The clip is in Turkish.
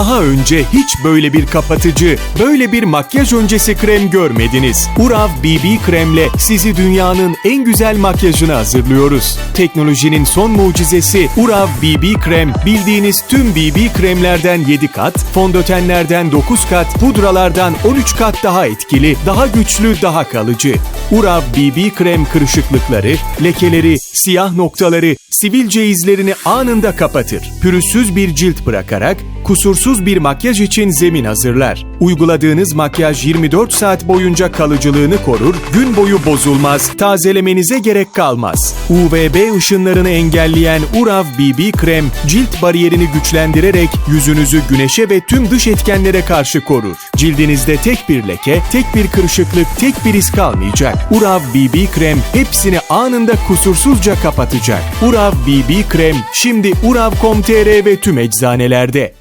Daha önce hiç böyle bir kapatıcı, böyle bir makyaj öncesi krem görmediniz. Urav BB kremle sizi dünyanın en güzel makyajına hazırlıyoruz. Teknolojinin son mucizesi Urav BB krem bildiğiniz tüm BB kremlerden 7 kat, fondötenlerden 9 kat, pudralardan 13 kat daha etkili, daha güçlü, daha kalıcı. Urav BB krem kırışıklıkları, lekeleri, siyah noktaları, sivilce izlerini anında kapatır. Pürüzsüz bir cilt bırakarak kusursuz bir makyaj için zemin hazırlar. Uyguladığınız makyaj 24 saat boyunca kalıcılığını korur, gün boyu bozulmaz, tazelemenize gerek kalmaz. UVB ışınlarını engelleyen Urav BB krem cilt bariyerini güçlendirerek yüzünüzü güneşe ve tüm dış etkenlere karşı korur. Cildinizde tek bir leke, tek bir kırışıklık, tek bir iz kalmayacak. Urav BB krem hepsini anında kusursuzca kapatacak. Urav BB krem şimdi urav.com.tr ve tüm eczanelerde.